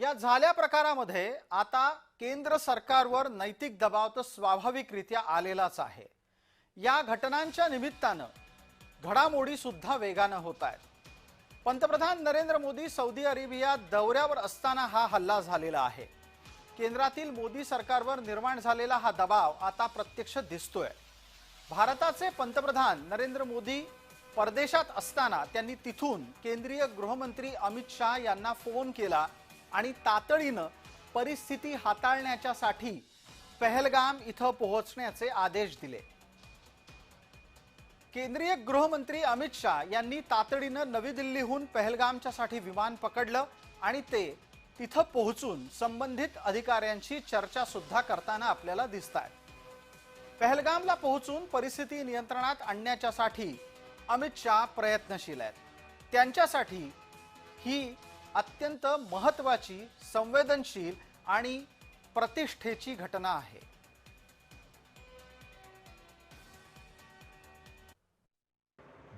या झाल्या प्रकारामध्ये आता केंद्र सरकारवर नैतिक दबाव तर स्वाभाविकरित्या आलेलाच आहे. या घटनांच्या निमित्तानं घडामोडी सुद्धा वेगानं होत आहेत. पंतप्रधान नरेंद्र मोदी सौदी अरेबिया दौऱ्यावर असताना हा हल्ला झालेला आहे. केंद्रातील मोदी सरकारवर निर्माण झालेला हा दबाव आता प्रत्यक्ष दिसतोय. भारताचे पंतप्रधान नरेंद्र मोदी परदेशात असताना त्यांनी तिथून केंद्रीय गृहमंत्री अमित शहा यांना फोन केला आणि तातडीनं परिस्थिती हाताळण्याच्यासाठी पहलगाम इथं पोहोचण्याचे आदेश दिले. केंद्रीय गृहमंत्री अमित शहा यांनी तातडीनं नवी दिल्लीहून पहलगामच्यासाठी विमान पकडलं आणि ते तिथं पोहोचून संबंधित अधिकाऱ्यांशी चर्चा सुद्धा करताना आपल्याला दिसत आहेत पहलगामला पोहोचून परिस्थिती नियंत्रणात आणण्याच्यासाठी अमित शहा प्रयत्नशील आहेत. त्यांच्यासाठी ही अत्यंत महत्वाची संवेदनशील आणि प्रतिष्ठेची घटना आहे.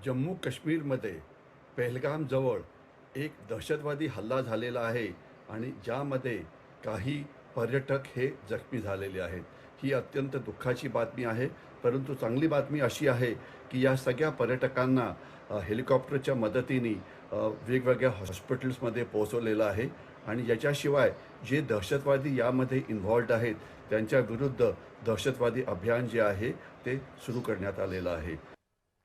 जम्मू काश्मीरमध्ये पहलगामजवळ एक दहशतवादी हल्ला झालेला आहे आणि ज्यामध्ये काही पर्यटक हे जखमी झालेले आहेत. ही अत्यंत दुःखाची बातमी आहे. परंतु चांगली बातमी अशी आहे की या सगळ्या पर्यटकांना हेलिकॉप्टरच्या मदतीने वेगवेगळ्या हॉस्पिटल्समध्ये पोहोचवलेलं आहे. आणि याच्याशिवाय जे दहशतवादी यामध्ये इन्व्हॉल्ड आहेत त्यांच्या विरुद्ध दहशतवादी अभियान जे आहे ते सुरू करण्यात आलेलं आहे.